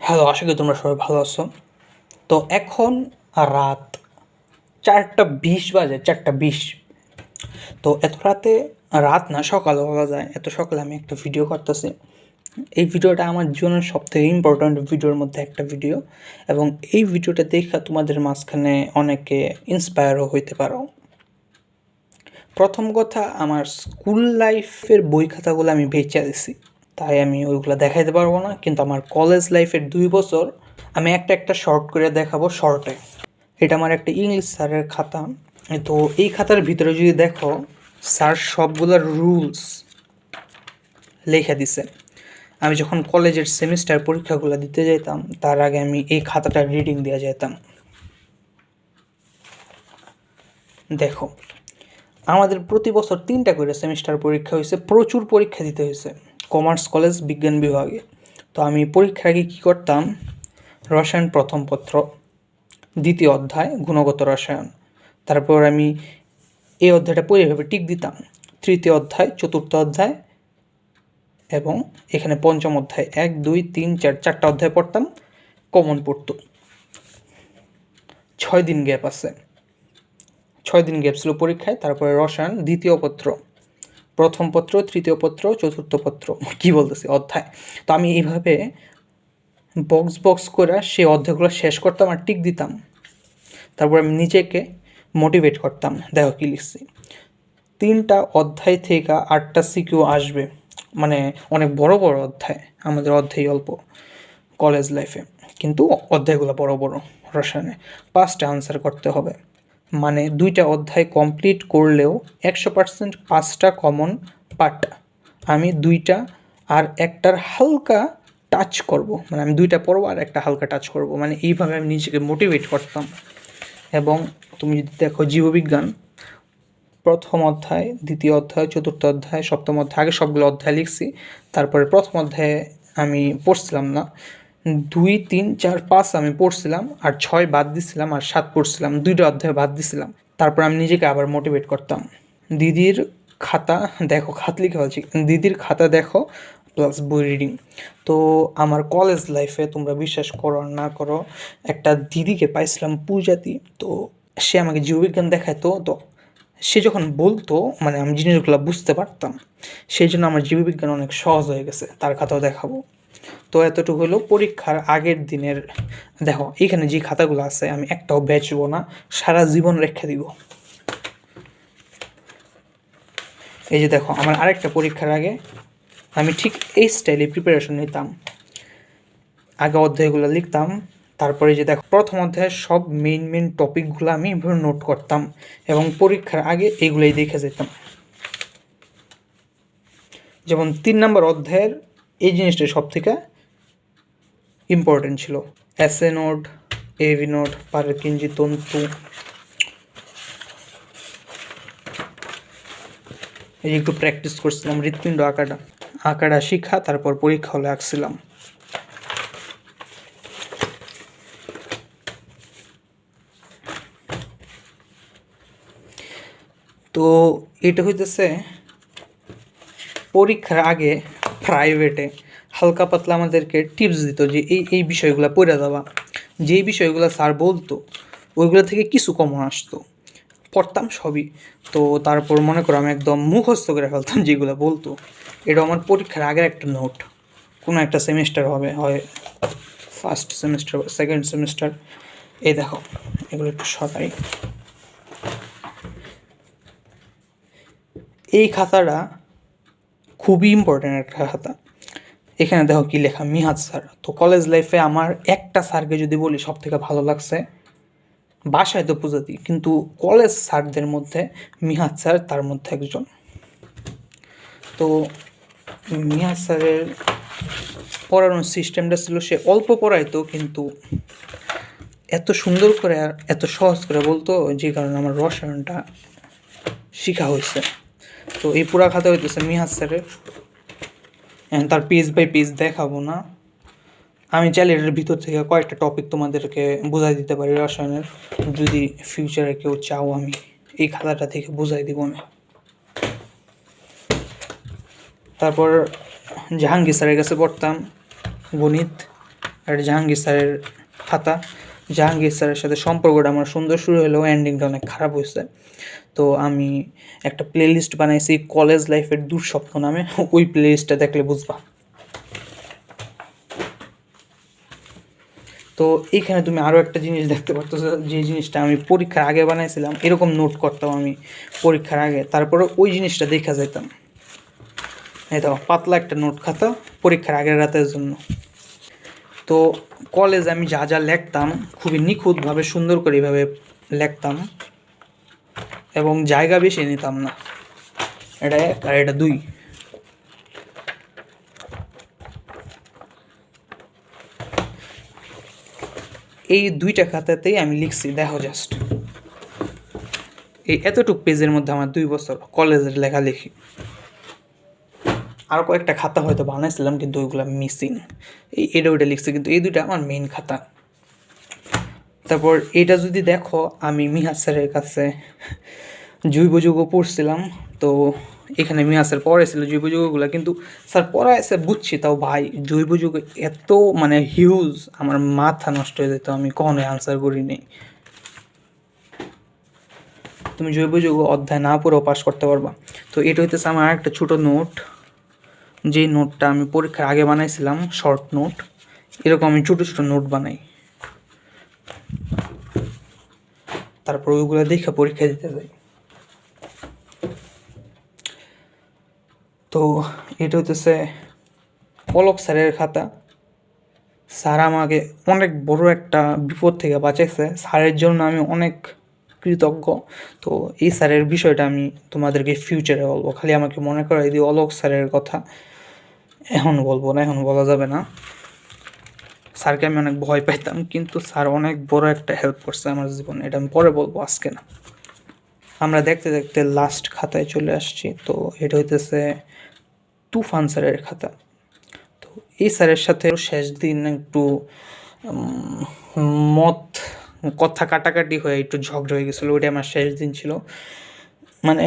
Hello, আশা করি তোমরা সবাই ভালো আছো। তো এখন রাত চারটা বিশ বাজে, চারটা বিশ। তো এত রাতে, রাত না, সকাল বলা যায়। এত সকালে আমি একটা ভিডিও করতেছি। এই ভিডিওটা আমার জীবনের সব থেকে ইম্পর্ট্যান্ট ভিডিওর মধ্যে একটা ভিডিও এবং এই ভিডিওটা দেখে তোমাদের মাঝখানে অনেকে ইন্সপায়ারও হইতে পারো। প্রথম কথা, আমার স্কুল লাইফের বই খাতাগুলো আমি বেঁচে দিছি। তাই আমি ওইগুলো দেখাইতে পারব না, কিন্তু আমার কলেজ লাইফের দুই বছর আমি একটা একটা শর্ট করে দেখাবো শর্টে এটা আমার একটা ইংলিশ স্যারের খাতা। তো এই খাতার ভিতরে যদি দেখো, স্যার সবগুলোর রুলস লেখা দিছে। আমি যখন কলেজের সেমিস্টার পরীক্ষাগুলো দিতে যেতাম তার আগে আমি এই খাতাটা রিডিং দেওয়া যেতাম দেখো, আমাদের প্রতি বছর তিনটা করে সেমিস্টার পরীক্ষা হয়েছে প্রচুর পরীক্ষা দিতে হয়েছে কমার্স কলেজ বিজ্ঞান বিভাগে তো আমি পরীক্ষার আগে কী করতাম? রসায়ন প্রথম পত্র, দ্বিতীয় অধ্যায়, গুণগত রসায়ন। তারপর আমি এই অধ্যায়টা পড়ে ভেবে টিক দিতাম। তৃতীয় অধ্যায়, চতুর্থ অধ্যায় এবং এখানে পঞ্চম অধ্যায়। এক, দুই, তিন, চার, চারটা অধ্যায় পড়তাম কমন পড়তো। ছয় দিন গ্যাপ আছে। ছয় দিন গ্যাপ ছিল পরীক্ষায়, তারপরে রসায়ন, দ্বিতীয় পত্র। প্রথম পত্র, তৃতীয় পত্র, চতুর্থ পত্র, কি বলতেছি, অধ্যায়। তো আমি এইভাবে বক্স বক্স করে সেই অধ্যায়গুলো শেষ করতাম আর টিক দিতাম। তারপর আমি নিজেকে মোটিভেট করতাম। দেখো কী লিখছি। তিনটা অধ্যায় থেকে আটটা সিকিউ আসবে। মানে অনেক বড় বড় অধ্যায়, আমাদের অধ্যায় অল্প কলেজ লাইফে কিন্তু অধ্যায়গুলো বড় বড়, রসায়নে। পাঁচটা আনসার করতে হবে। মানে দুইটা অধ্যায় কমপ্লিট করলেও একশো পার্সেন্ট পাঁচটা কমন পার্ট আমি দুইটা আর একটার হালকা টাচ করব। মানে আমি দুইটা পড়ব আর একটা হালকা টাচ করব। মানে এইভাবে আমি নিজেকে মোটিভেট করতাম। এবং তুমি যদি দেখো জীববিজ্ঞান, প্রথম অধ্যায়, দ্বিতীয় অধ্যায়, চতুর্থ অধ্যায়, সপ্তম অধ্যায়, আগে সবগুলো অধ্যায় লিখছি। তারপরে প্রথম অধ্যায়ে আমি পড়ছিলাম না। দুই, তিন, চার, পাঁচ আমি পড়ছিলাম আর ছয় বাদ দিছিলাম আর সাত পড়ছিলাম। দুইটা অধ্যায় বাদ দিছিলাম। তারপর আমি নিজেকে আবার মোটিভেট করতাম। দিদির খাতা দেখো, খাত লিখে হচ্ছে দিদির খাতা দেখো প্লাস বই রিডিং তো আমার কলেজ লাইফে তোমরা বিশ্বাস করো না করো, একটা দিদিকে পাইছিলাম পূজাতি তো সে আমাকে জীববিজ্ঞান দেখাইতো। তো সে যখন বলতো মানে আমি জিনিসগুলো বুঝতে পারতাম, সেই জন্য আমার জীববিজ্ঞান অনেক সহজ হয়ে গেছে। তার খাতাও দেখাবো। তো এতটুকু হলো পরীক্ষার আগের দিনের, দেখো এখানে যে খাতাগুলো আছে, আমি একটাও বেচবো না, সারা জীবন রেখে দিব। এই যে দেখো, আমার আরেকটা পরীক্ষার আগে আমি ঠিক এই স্টাইলে প্রিপারেশন নিতাম। আগে অধ্যায়গুলো লিখতাম, তারপরে যে দেখো, প্রথম অধ্যায়ের সব মেইন মেইন টপিকগুলো আমি এভাবে নোট করতাম এবং পরীক্ষার আগে এগুলোই দেখে যেতাম। যেমন তিন নম্বর অধ্যায়ের এই জিনিসটা সব থেকে ইম্পর্টেন্ট ছিল। SA node AV node Purkinje তন্তু এই একটু প্র্যাকটিস করছিলাম, হৃৎপিণ্ড আঁকাটা আঁকাটা শিখা, তারপর পরীক্ষা হলে আঁকছিলাম। তো এটা হইতেছে পরীক্ষার আগে প্রাইভেটে হালকা পাতলা আমাদেরকে টিপস দিত যে এই এই বিষয়গুলো পড়ে দেওয়া যেই বিষয়গুলো স্যার বলতো, ওইগুলো থেকে কিছু কমন আসতো। পড়তাম সবই। তো তারপর মনে করো আমি একদম মুখস্থ করে ফেলতাম যেগুলো বলতো। এটা আমার পরীক্ষার আগের একটা নোট কোনো একটা সেমিস্টার হবে, হয় ফার্স্ট সেমিস্টার সেকেন্ড সেমিস্টার এই দেখো, এগুলো একটু সরাই। এই খাতাটা খুবই ইম্পর্ট্যান্ট একটা খাতা। এখানে দেখো কি লেখা মিহাদ স্যার। তো কলেজ লাইফে আমার একটা স্যারকে যদি বলি সব থেকে ভালো লাগছে, বাসায় তো পূজা কিন্তু কলেজ স্যারদের মধ্যে মিহাদ স্যার, তার মধ্যে একজন। তো মিহাদ স্যারের পড়ানোর সিস্টেমটা ছিল সে অল্প পড়াইতো, কিন্তু এত সুন্দর করে আর এত সহজ করে বলতো, যে কারণে আমার রসায়নটা শিখা হয়েছে। তো এই পুরা খাতা হইতেছে মিহাজ স্যারের। তার পেজ বাই পেজ দেখাবো না। আমি চাইলে এটার ভিতর থেকে কয়েকটা টপিক তোমাদেরকে বোঝাই দিতে পারি রসায়নের। যদি ফিউচারে কেউ চাও আমি এই খাতাটা থেকে বোঝাই দিব না তারপর জাহাঙ্গীর স্যারের কাছে পড়তাম গণিত। আর জাহাঙ্গীর স্যারের খাতা। জাহাঙ্গীর স্যারের সাথে সম্পর্কটা আমার সুন্দর শুরু হলেও এন্ডিংটা অনেক খারাপ হয়েছে। তো আমি একটা প্লেলিস্ট বানাইছি কলেজ লাইফের দুঃস্বপ্ন নামে। ওই প্লেলিস্টটা দেখলে বুঝবা। তো এইখানে তুমি আরও একটা জিনিস দেখতে পারতো যে জিনিসটা আমি পরীক্ষার আগে বানাইছিলাম, এরকম নোট করতাম আমি পরীক্ষার আগে। তারপরে ওই জিনিসটা দেখা যেতাম এই দেখো পাতলা একটা নোট খাতা, পরীক্ষার আগের রাতের জন্য। তো কলেজ আমি যা যা লেখতাম, খুবই নিখুঁতভাবে, সুন্দর করে এভাবে লেখতাম এবং জায়গা বেশি নিতাম না। এটা এক আর এটা দুই। এই দুইটা খাতাতেই আমি লিখছি, দেখো জাস্ট এই এতটুক পেজের মধ্যে আমার দুই বছর কলেজের লেখালেখি। আরও কয়েকটা খাতা হয়তো বানাইছিলাম, কিন্তু ওইগুলো মিসিং এই এটা ওইটা লিখছে, কিন্তু এই দুইটা আমার মেইন খাতা। তারপর এটা যদি দেখো, আমি মিহাজ স্যারের কাছে জৈব যুগ পড়ছিলাম, তো এখানে মিহাজ স্যার পড়াইছিল জৈব যুগগুলো, কিন্তু স্যার পড়াইছে, বুঝছি, তাও ভাই, জৈব যুগ এত মানে হিউজ আমার মাথা নষ্ট হয়ে যেত, আমি কখনোই আনসার করিনি তুমি জৈব যুগ অধ্যায় না পড়েও পাশ করতে পারবা। তো এটা হইতেছে আমার একটা ছোট নোট যেই নোটটা আমি পরীক্ষার আগে বানাইছিলাম শর্ট নোট এরকম আমি ছোটো ছোটো নোট বানাই। তারপর ওইগুলো দেখে পরীক্ষা দিতে যাই। তো এটা হইতেছে পলক স্যারের খাতা। স্যার আমাকে অনেক বড় একটা বিপদ থেকে বাঁচাইছে। স্যারের জন্য আমি অনেক কৃতজ্ঞ। তো এই স্যারের বিষয়টা আমি তোমাদেরকে ফিউচারে বলব। খালি আমাকে মনে করাই দিও, অলোক স্যারের কথা। এখন বলব না, এখন বলা যাবে না। স্যারকে আমি অনেক ভয় পাইতাম, কিন্তু স্যার অনেক বড় একটা হেল্প করছে আমার জীবনে। এটা আমি পরে বলব আজকে না। আমরা দেখতে দেখতে লাস্ট খাতায় চলে আসছি, তো এটা হইতেছে তুফান স্যারের খাতা। তো এই স্যারের সাথে শেষ দিন একটু মত, কথা কাটাকাটি হয়ে একটু ঝগড়া হয়ে গেছিল, ওইটা আমার শেষ দিন ছিল। মানে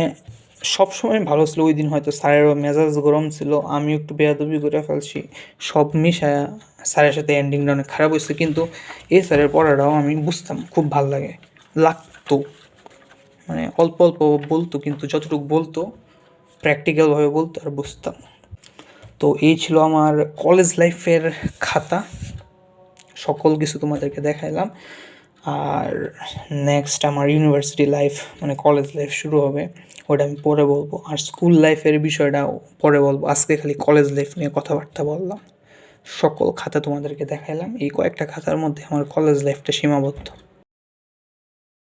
সবসময় ভালো ছিল, ওই দিন হয়তো স্যারেরও মেজাজ গরম ছিল আমি একটু বেয়াদবি করে ফেলছি। সব মিশায়া স্যারের সাথে এন্ডিংটা অনেক খারাপ হয়েছে, কিন্তু এই স্যারের পড়াটাও আমি বুঝতাম, খুব ভালো লাগে। লাগতো। মানে অল্প অল্প বলতো, কিন্তু যতটুকু বলতো প্র্যাকটিক্যালভাবে বলতো আর বুঝতাম। তো এই ছিল আমার কলেজ লাইফের খাতা। সকল কিছু তোমাদেরকে দেখাইলাম। আর নেক্সট আমার ইউনিভার্সিটি লাইফ মানে কলেজ লাইফ শুরু হবে ওটা আমি পরে বলব। আর স্কুল লাইফের বিষয়টাও পরে বলব। আজকে খালি কলেজ লাইফ নিয়ে কথাবার্তা বললাম। সকল খাতা তোমাদেরকে দেখাইলাম। এই কয়েকটা খাতার মধ্যে আমার কলেজ লাইফটা সীমাবদ্ধ।